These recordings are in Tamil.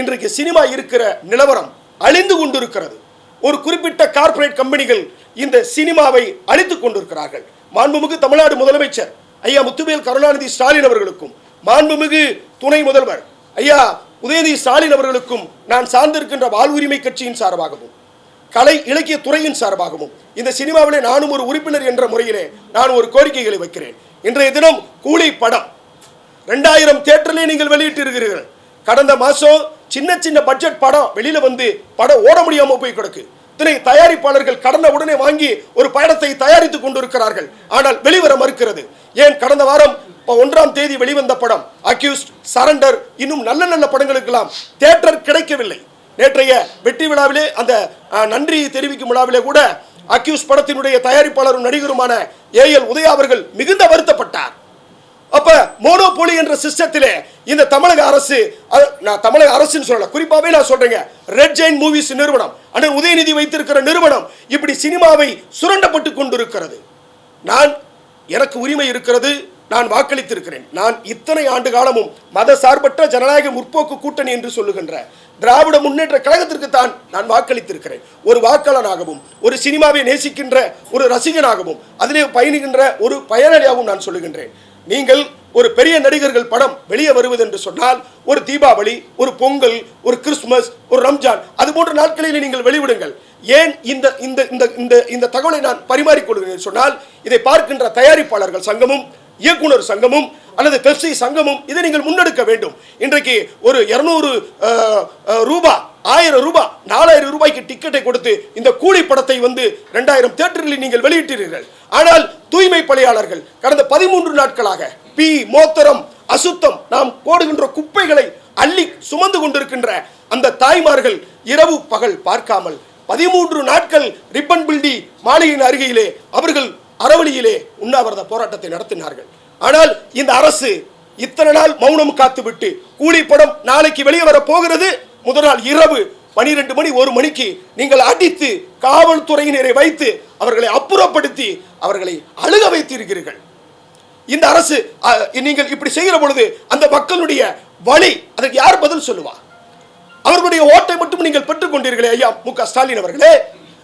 இன்றைக்கு சினிமா இருக்கிற நிலவரம் அழிந்து கொண்டிருக்கிறது. ஒரு குறிப்பிட்ட கார்ப்பரேட் கம்பெனிகள் இந்த சினிமாவை அழித்துக் கொண்டிருக்கிறார்கள். மாண்புமிகு தமிழ்நாடு முதலமைச்சர் ஐயா முத்துவேல் கருணாநிதி ஸ்டாலின் அவர்களுக்கும் மாண்புமிகு துணை முதல்வர் ஐயா உதயநிதி ஸ்டாலின் அவர்களுக்கும் நான் சார்ந்திருக்கின்ற வாழ்வுரிமை கட்சியின் சார்பாகவும் கலை இலக்கிய துறையின் சார்பாகவும் இந்த சினிமாவிலே நானும் ஒரு உறுப்பினர் என்ற முறையிலே நான் ஒரு கோரிக்கைகளை வைக்கிறேன். இன்றைய தினம் கூலி படம் ரெண்டாயிரம் தேட்டரிலே நீங்கள் வெளியிட்டிருக்கிறீர்கள். கடந்த மாசம் சின்ன சின்ன பட்ஜெட் படம் வெளியில வந்து படம் ஓட முடியாம போய் கிடக்கு. இத்தனை தயாரிப்பாளர்கள் கடந்த உடனே வாங்கி ஒரு படத்தை தயாரித்துக் கொண்டிருக்கிறார்கள். ஆனால் வெளிவர மறுக்கிறது. ஏன் கடந்த வாரம் ஒன்றாம் தேதி வெளிவந்த படம் அக்யூஸ்ட் சரண்டர் இன்னும் நல்ல நல்ல படங்களுக்கெல்லாம் தேட்டர் கிடைக்கவில்லை. நேற்றைய வெற்றி விழாவிலே அந்த நன்றி தெரிவிக்கும் விழாவிலே கூட அக்யூஸ் படத்தினுடைய தயாரிப்பாளரும் நடிகருமான ஏஎல் உதயா அவர்கள் மிகுந்த வருத்தப்பட்டார். அப்ப மோனோபோலி என்ற சிஸ்டத்திலே இந்த தமிழக அரசு நான் தமிழக அரசுன்னு சொல்லல குறிப்பாவே நான் சொல்றேங்க ரெட் ஜெயின் மூவிஸ் நிறுவனம் அண்ணன் உதயநிதி வைத்திருக்கிற நிறுவனம் இப்படி சினிமாவை சுரண்டப்பட்டு கொண்டிருக்கிறது. நான் எனக்கு உரிமை இருக்கிறது நான் வாக்களித்திருக்கிறேன். நான் இத்தனை ஆண்டு காலமும் மத சார்பற்ற ஜனநாயக முற்போக்கு கூட்டணி என்று சொல்லுகின்ற திராவிட முன்னேற்ற கழகத்திற்கு தான் நான் வாக்களித்திருக்கிறேன். ஒரு வாக்காளனாகவும் ஒரு சினிமாவை நேசிக்கின்ற ஒரு ரசிகனாகவும் அதிலே பயணிக்கின்ற ஒரு பயனாளியாகவும் நான் சொல்லுகின்றேன். நீங்கள் ஒரு பெரிய நடிகர்கள் படம் வெளியே வருவது என்று சொன்னால் ஒரு தீபாவளி ஒரு பொங்கல் ஒரு கிறிஸ்துமஸ் ஒரு ரம்ஜான் அது போன்ற நாட்களில் நீங்கள் வெளிவிடுங்கள். ஏன் இந்த இந்த இந்த இந்த இந்த தகவலை நான் பரிமாறிக்கொள்கிறேன் சொன்னால் இதை பார்க்கின்ற தயாரிப்பாளர்கள் சங்கமும் இயக்குனர் சங்கமும் அல்லது பெப்சி சங்கமும் இதை நீங்கள் முன்னெடுக்க வேண்டும். இன்றைக்கு ஒரு இருநூறு ரூபாய் ஆயிரம் ரூபாய் நாலாயிரம் ரூபாய்க்கு டிக்கெட்டை கொடுத்து இந்த கூலி படத்தை வந்து ரெண்டாயிரம் தேட்டரில் நீங்கள் வெளியிட்டீர்கள். ஆனால் தூய்மை பணியாளர்கள் கடந்த பதிமூன்று நாட்களாக பி மோத்தரம் அசுத்தம் நாம் போடுகின்ற குப்பைகளை அள்ளி சுமந்து கொண்டிருக்கின்ற அந்த தாய்மார்கள் இரவு பகல் பார்க்காமல் பதிமூன்று நாட்கள் ரிப்பன் பில்டி மாளிகையின் அருகிலே அவர்கள் அறவழியிலே உண்ணாவிரத போராட்டத்தை நடத்தினார்கள். ஆனால் இந்த அரசு இத்தனை நாள் மௌனம் காத்துவிட்டு கூலி படம் நாளைக்கு வெளியே வர போகிறது. முதல் நாள் இரவு பனிரெண்டு மணி ஒரு மணிக்கு நீங்கள் அடித்து காவல்துறையினரை வைத்து அவர்களை அப்புறப்படுத்தி அவர்களை அழுக வைத்திருக்கிறீர்கள். இந்த அரசு நீங்கள் இப்படி செய்கிற பொழுது அந்த மக்களுடைய வழி அதற்கு யார் பதில் சொல்லுவா? அவர்களுடைய ஓட்டை மட்டும் நீங்கள் பெற்றுக்கொண்டீர்களே ஐயா மு க ஸ்டாலின் அவர்களே.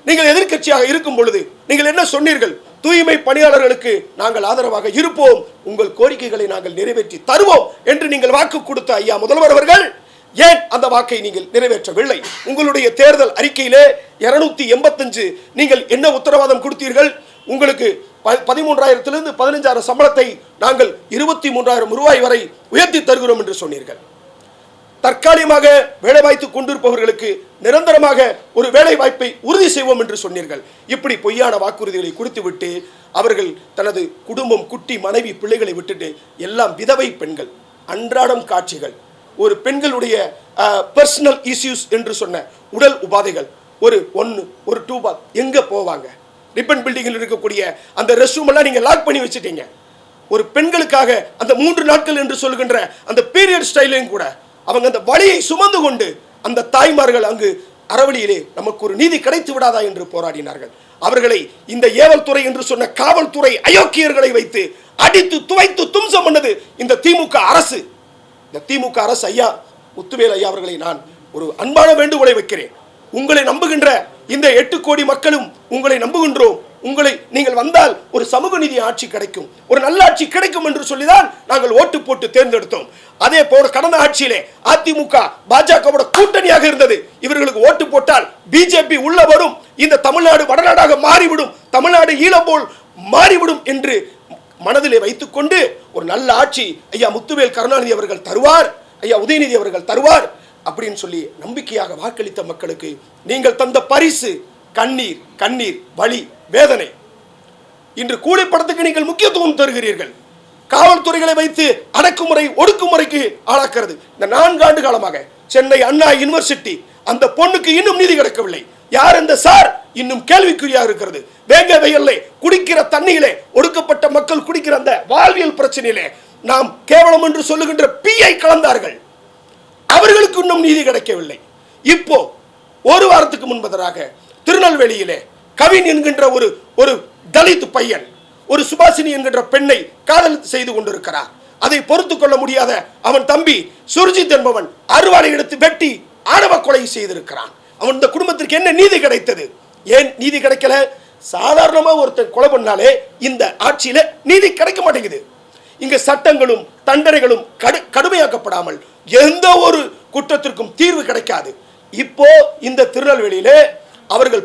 நீங்கள் எதிர்க்கட்சியாக இருக்கும் பொழுது நீங்கள் என்ன சொன்னீர்கள்? தூய்மை பணியாளர்களுக்கு நாங்கள் ஆதரவாக இருப்போம் உங்கள் கோரிக்கைகளை நாங்கள் நிறைவேற்றி தருவோம் என்று நீங்கள் வாக்கு கொடுத்த ஐயா முதல்வர் அவர்கள். ஏன் அந்த வாக்கை நீங்கள் நிறைவேற்றவில்லை? உங்களுடைய தேர்தல் அறிக்கையிலே இருநூத்தி எண்பத்தஞ்சு நீங்கள் என்ன உத்தரவாதம் கொடுத்தீர்கள்? உங்களுக்கு ப- பதிமூன்றாயிரத்திலிருந்து பதினஞ்சாயிரம் சம்பளத்தை நாங்கள் இருபத்தி மூன்றாயிரம் ரூபாய் வரை உயர்த்தி தருகிறோம் என்று சொன்னீர்கள். தற்காலிகமாக வேலை வாய்த்து கொண்டிருப்பவர்களுக்கு நிரந்தரமாக ஒரு வேலை வாய்ப்பை உறுதி செய்வோம் என்று சொன்னீர்கள். இப்படி பொய்யான வாக்குறுதிகளை கொடுத்துவிட்டு அவர்கள் தனது குடும்பம் குட்டி மனைவி பிள்ளைகளை விட்டுட்டு எல்லாம் விதவை பெண்கள் அன்றாடம் காட்சிகள். ஒரு பெண்களுடைய பர்சனல் இஷ்யூஸ் என்று சொன்ன உடல் உபாதைகள். ஒரு ஒன்று ஒரு டூ பாத் எங்கே போவாங்க? ரிப்பன் பில்டிங்கில் இருக்கக்கூடிய அந்த ரெஸ்ட் எல்லாம் நீங்கள் லாக் பண்ணி வச்சுட்டீங்க. ஒரு பெண்களுக்காக அந்த மூன்று நாட்கள் என்று சொல்கின்ற அந்த பீரியட் ஸ்டைலையும் கூட அவங்க அந்த வழியை சுமந்து கொண்டு அந்த தாய்மார்கள் அங்கு அறவழியிலே நமக்கு ஒரு நீதி கிடைத்து விடாதா என்று போராடினார்கள். அவர்களை இந்த ஏவல் துறை என்று சொன்ன காவல்துறை அயோக்கியர்களை வைத்து அடித்து துவைத்து தும்சம் பண்ணது இந்த திமுக அரசு. இந்த திமுக அரசு ஐயா முத்துவேல் ஐயா அவர்களை நான் ஒரு அன்பான வேண்டுகோளை வைக்கிறேன். உங்களை நம்புகின்ற இந்த எட்டு கோடி மக்களும் உங்களை நம்புகின்றோம். உங்களை நீங்கள் வந்தால் ஒரு சமூக நீதி ஆட்சி கிடைக்கும். ஒரு நல்ல ஆட்சி கிடைக்கும் என்று சொல்லிதான் நாங்கள் ஓட்டு போட்டு தேர்ந்தெடுத்தோம். அதே போல கடந்த ஆட்சியிலே அதிமுக பாஜகவோட கூட்டணியாக இருந்தது. இவர்களுக்கு ஓட்டு போட்டால் பிஜேபி உள்ள வரும். இந்த தமிழ்நாடு வடநாடாக மாறிவிடும். தமிழ்நாடு ஈழம் போல் மாறிவிடும் என்று மனதிலே வைத்துக்கொண்டு ஒரு நல்ல ஆட்சி ஐயா முத்துவேல் கருணாநிதி அவர்கள் தருவார் ஐயா உதயநிதி அவர்கள் தருவார் அப்படின்னு சொல்லி நம்பிக்கையாக வாக்களித்த மக்களுக்கு நீங்கள் தந்த பரிசு கண்ணீர் கண்ணீர் வலி வேதனை. இன்று கூலி படத்துக்கு நீங்கள் முக்கியத்துவம் தருகிறீர்கள். காவல்துறைகளை வைத்து அடக்குமுறை ஒடுக்குமுறைக்கு ஆளாக்கிறது. இந்த நான்கு ஆண்டு காலமாக சென்னை அண்ணா யுனிவர்சிட்டி அந்த பொண்ணுக்கு இன்னும் நீதி கிடைக்கவில்லை. யார் இந்த சார்? இன்னும் கேள்விக்குறியாக இருக்கிறது. வேக வெயிலே குடிக்கிற தண்ணியிலே ஒடுக்கப்பட்ட மக்கள் குடிக்கிற அந்த வாழ்வியல் பிரச்சனையிலே நாம் கேவலம் என்று சொல்லுகின்ற பிஐ கலந்தார்கள். அவர்களுக்கு இன்னும் நீதி கிடைக்கவில்லை. இப்போ ஒரு வாரத்துக்கு முன்பதாக திருநெல்வேலியிலே கவின் என்கின்ற ஒரு ஒரு தலித் பையன் ஒரு சுபாசினி என்கின்ற பெண்ணை காதல் செய்து கொண்டிருக்கிறார். அதை பொறுத்து கொள்ள முடியாத அவன் தம்பி சுர்ஜித் என்பவன் அறுவாளை எடுத்து வெட்டி ஆணவ கொலை செய்திருக்கிறான். அவன் இந்த குடும்பத்திற்கு என்ன நீதி கிடைத்தது? ஏன் நீதி கிடைக்கல? சாதாரணமா ஒருத்தர் கொலை பண்ணாலே இந்த ஆட்சியில நீதி கிடைக்க மாட்டேங்குது. இங்க சட்டங்களும் தண்டனைகளும் கடு கடுமையாக்கப்படாமல் எந்த ஒரு குற்றத்திற்கும் தீர்வு கிடைக்காது. இப்போ இந்த திருநெல்வேலியிலே அவர்கள்